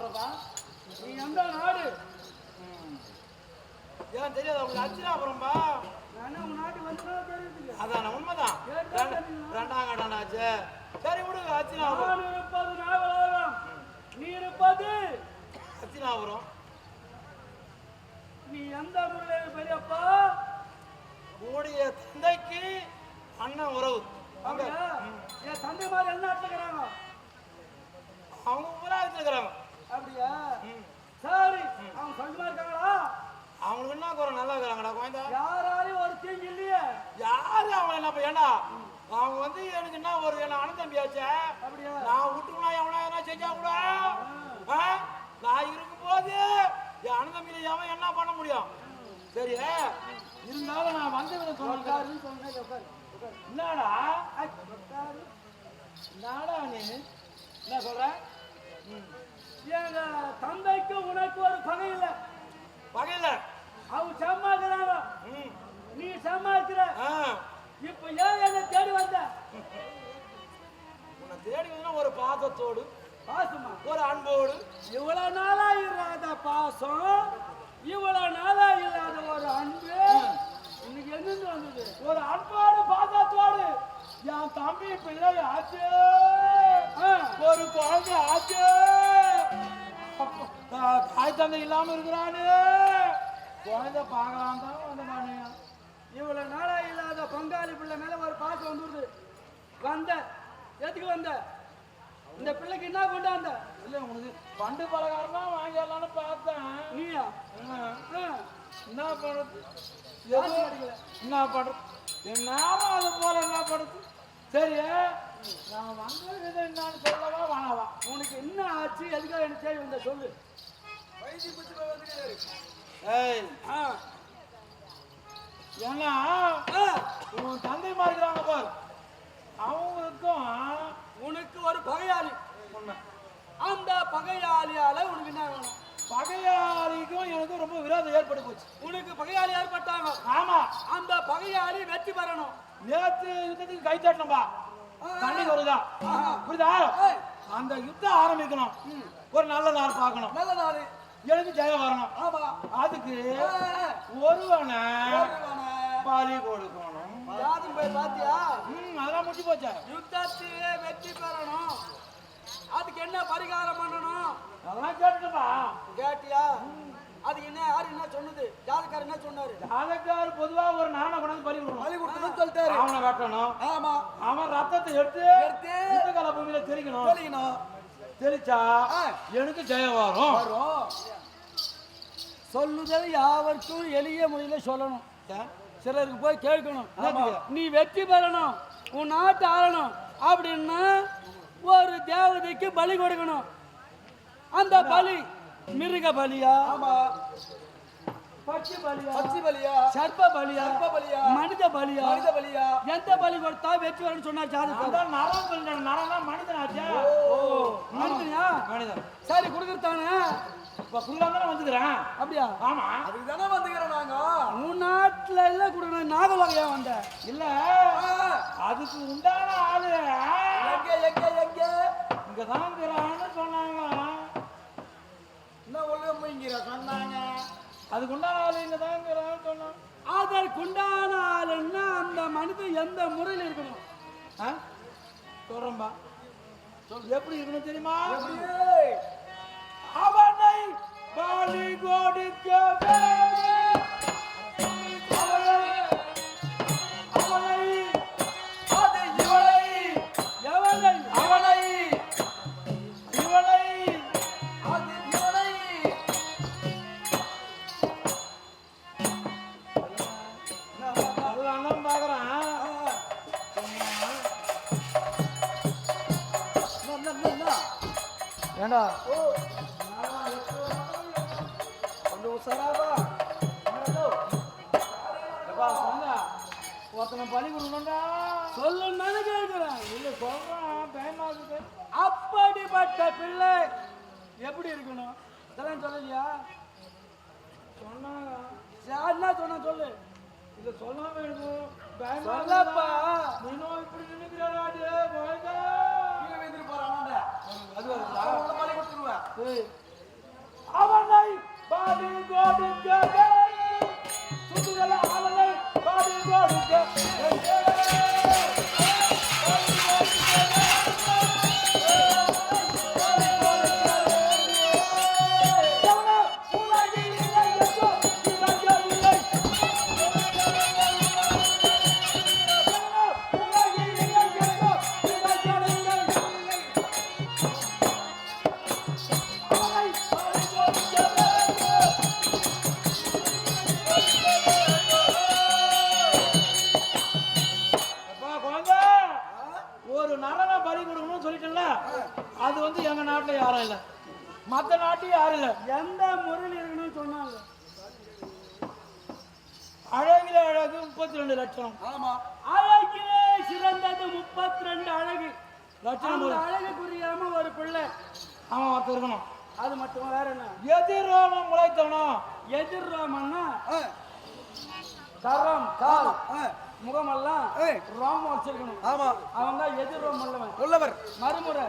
சொல்றதா? நீ எந்த நாடு? ஏன் தெரியாது உங்களுக்கு அச்சினாபுரம்பா நானே உன் நாட்டுக்கு வந்து தெரியுதுங்க. அதான உண்மைதான். ரெண்டாம் கட்டானாச்சு சரி விடுங்க அச்சினாபுரம் நான் இருப்பது நாவலாகம் நீ இருப்பது? அச்சினாபுரம் நீ எந்த முறையில் பெரியப்பா? உங்களுடைய தந்தைக்கு அண்ணன் உறவு. என் தந்தை மாதிரி என்ன நடத்துக்கிறாங்க அவங்க உபராகத்தில் இருக்கிறாங்க அப்படியா ம். சரி அவங்க சொந்தமா இருக்காங்களா? அவங்களுக்கு என்ன குறை? நல்லா இருக்கிறாங்கடா குழந்தை. யாராலையும் ஒரு தீங்கு இல்லையே. யாரு அவங்க என்ன ஏண்டா? அவங்க வந்து எனக்கு என்ன ஒரு என்ன அண்ணன் தம்பியாச்சே? அப்படியா? நான் விட்டுனா எவனா என்ன செஞ்சா கூட? நான் இருக்கும்போது என் அண்ணன் தம்பியில எவன் என்ன பண்ண முடியும்? சரி இருந்தாலும் நான் வந்து உட்காருன்னு சொன்னேன் என்னடா? என்னடா நீ? என்ன சொல்ற? எங்க தந்தைக்கு உனக்கு ஒரு பகை இல்லை. பகையில அவங்க சம்மாக்குறாங்க ம். நீ சம்மாக்குற ஆ. இப்ப ஏன் என்ன தேடி வந்த? உன்னை தேடி வந்தா ஒரு பாசத்தோடு பாசமா? ஒரு அன்போடு. இவ்வளவு நாளா இல்லாத பாசம் இவ்வளவு நாளா இல்லாத ஒரு அன்பு. இன்னைக்கு எங்கிருந்து வந்தது? ஒரு அன்போடு பாசத்தோடு என் தம்பி பிள்ளை ஆச்சு. ஒரு குழந்தை ஆச்சு. தாய் தந்தை இல்லாம இருக்கிறானு. குழந்தை பார்க்கலாம் தான் வந்த நானு இவ்வளவு நாளா இல்லாத பங்காளி பிள்ளை மேல ஒரு பாசம் வந்துருது. வந்த. எதுக்கு வந்த? இந்த பிள்ளைக்கு என்ன கொண்டாந்த இல்ல உனக்கு பண்டு பலகாரம் வாங்கிடலாம்னு பார்த்தேன். நீயா? என்ன பண்றது. என்ன பண்றது? என்னாலும் அது போல என்ன பண்றது? சரி நான் வந்தது என்னன்னு சொல்லவா வேணாவா உனக்கு என்ன ஆச்சு? எதுக்காக எனக்கு தேடி வந்த சொல்லு. ஏன்னா உன் தந்தை மாறுகிறாங்க பார். அவங்களுக்கும் உனக்கு ஒரு பகையாளி. உண்மை. அந்த பகையாளியால உனக்கு என்ன வேணும்? பகையாளிக்கும் எனக்கு ரொம்ப விரோதம் ஏற்பட்டு போச்சு. உனக்கு பகையாளி ஏற்பட்டாங்க. ஆமா. அந்த பகையாளி வெற்றி பெறணும். யுத்தத்துக்கு கை தட்டணும்பா தண்ணி வருதா புரியுதா. அந்த யுத்தம் ஆரம்பிக்கணும். ஒரு நல்ல நாள் பார்க்கணும். நல்ல நாள். எனக்கு ஜெயம் வரணும். ஆமா. அதுக்கு ஒருவனை ஒருவனை பலி கொடுக்கணும். யாரும் போய் பாத்தியா? ம் அதெல்லாம் முடிச்சு போச்சா. யுத்தத்திலே வெற்றி பெறணும். அதுக்கு என்ன பரிகாரம் பண்ணணும்? அதெல்லாம் கேட்டுப்பா கேட்டியா? அதுக்கு என்ன யாரு என்ன சொன்னது? ஜாதக்காரர் என்ன சொன்னாரு? ஜாதக்கார் பொதுவா ஒரு நாணை கொண்டாந்து பலி கொடுக்கணும். பலி கொடுக்கணும்னு சொல்லிட்டாரு. அவனை வெட்டணும் ஆமா. அவன் ரத்தத்தை எடுத்து எடுத்து யுத்தகால பூமியில தெளிக்கணும். தெளிக்கணும். தெளிச்சா. எனக்கு ஜெயம் வரும். வரும். சொல்லுதல் யாவருக்கும் எளிய முறையில் சொல்லணும்? சிலருக்கு போய் கேட்கணும்? நீ வெற்றி பெறணும். உன் நாட்டை ஆளணும். அப்படின்னா ஒரு தேவதைக்கு பலி கொடுக்கணும். அந்த பலி மிருக பலியா? பச்சை பலியா? பச்சி பலியா? சர்ப்ப பலியா? சர்ப்ப பலியா? மனித பலியா? மனித பலியா? எந்த பலி கொடுத்தா வெற்றி வரும்னு சொன்னா ஜாதகம்? அதான் நரம் சொல்றேன் நரம்னா மனிதனாச்சே. மனிதனியா மனிதன்? சரி கொடுக்குறதானே இப்ப தானே வந்துக்கிறேன். அப்படியா? ஆமா. அதுக்கு தானே வந்துக்கிறோம் நாங்க. உன் நாட்டுல எல்லாம் கொடுக்கணும் நாகலோகம் ஏன் வந்த? இல்ல. அதுக்கு உண்டான ஆளு. எங்க எங்க எங்க? இருக்கிறான்னு சொன்னாங்க. என்ன ஒழுங்குங்கிற சொன்னாங்க அதுக்கு உண்டான ஆளு இருக்கிறான்னு சொன்னாங்க அதற்குண்டான ஆளுன்னா அந்த மனிதன் எந்த முறையில் இருக்கணும்? ஆ? சொல்றேன்பா. எப்படி இருக்கணும் தெரியுமா? அவனை பலி கொடுக்க ஏண்டா? கொஞ்சம் சொன்னா? ஒருத்தனை பலி கொடுக்கணும்டா சொல்லுன்னு கேட்கிறேன் இல்ல சொல்றான். பயமா இருக்குது அப்படிப்பட்ட பிள்ளை எப்படி இருக்கணும்? இதெல்லாம் சொல்லலையா? சொன்னாங்க சரி, என்ன சொன்ன சொல்லு. இத சொல்லாம பயமா சொல்லப்பா. நீனும் இப்படி நினைக்கிறாடா 对 இல்ல? எந்த முறையில் இருக்கணும்னு சொன்னாங்க. அழகில அழகு முப்பத்தி ரெண்டு லட்சம் ஆமா. அழகிலே சிறந்தது முப்பத்தி ரெண்டு அழகு. லட்சம் அந்த போதும். அழகு புரியாம ஒரு பிள்ளை. அவன் ஒருத்தர் இருக்கணும். அது மட்டும் வேற என்ன? எதிரோமம் முளைத்தவனும் எதிர்ராமன்னா? ஆ, கரம் கால் ஆ, முகமெல்லாம் ஏய். ரோமம் வச்சிருக்கணும். ஆமா. அவன் தான் எதிர்ரோம் உள்ளவன். உள்ளவர். மறுமுறை.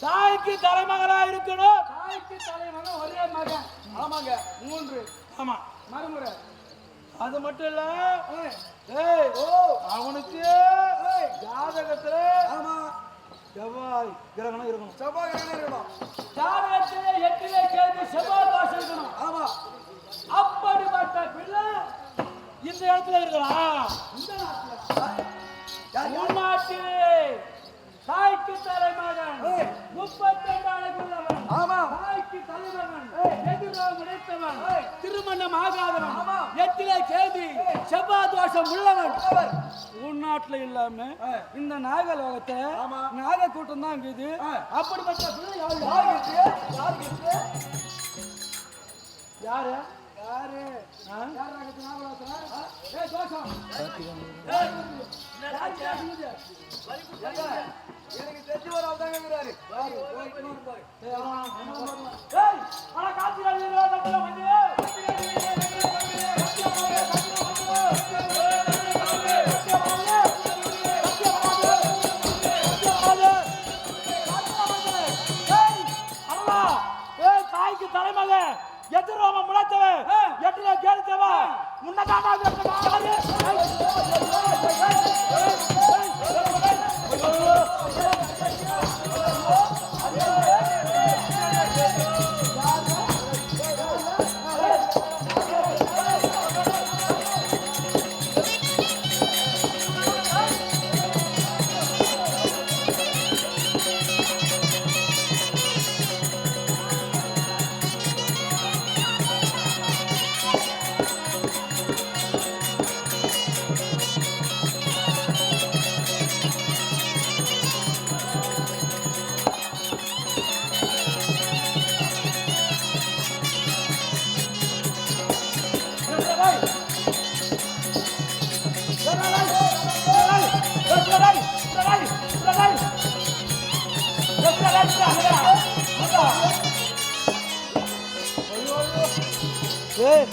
தாய்க்கு தலைமகனா இருக்கணும் தாய்க்கு தலைவன் ஒரே மகன் ஆமாங்க மூன்று. ஆமா. மறுமுறை. அது மட்டும் இல்ல ஏய். ஓ. அவனுக்கு ஜாதகத்துல ஆமா. செவ்வாய் கிரகணம் இருக்கணும். செவ்வாய் கிரகணம் இருக்கணும். ஜாதகத்திலே எட்டிலே கேது செவ்வாய் தோஷம் இருக்கணும். ஆமா. அப்படிப்பட்ட பிள்ளை இந்த இடத்துல இருக்கலாம் இந்த நாட்டுல. தாய்க்கு தலைமகன் ஏய். முப்பத்தெண்டு அழகுள்ளவன் ஆமா தாய்க்கு தலைமகன் எதிரோ முடித்தவன். திருமணம் ஆகாதவன். எட்டிலே கேது செவ்வாய் தோஷம் உள்ளவன் உள்ளவர் உள்நாட்டுல இல்லாம. இந்த நாகலோகத்தை. நாக கூட்டம் தான் இருக்குது. அப்படிப்பட்ட யாரு? யார் யார் யாரு? யாரு? ஏய், தோஷம். கேக்குது? எனக்கு தெரிஞ்சு பாரு ஏய், মুন্না দাদা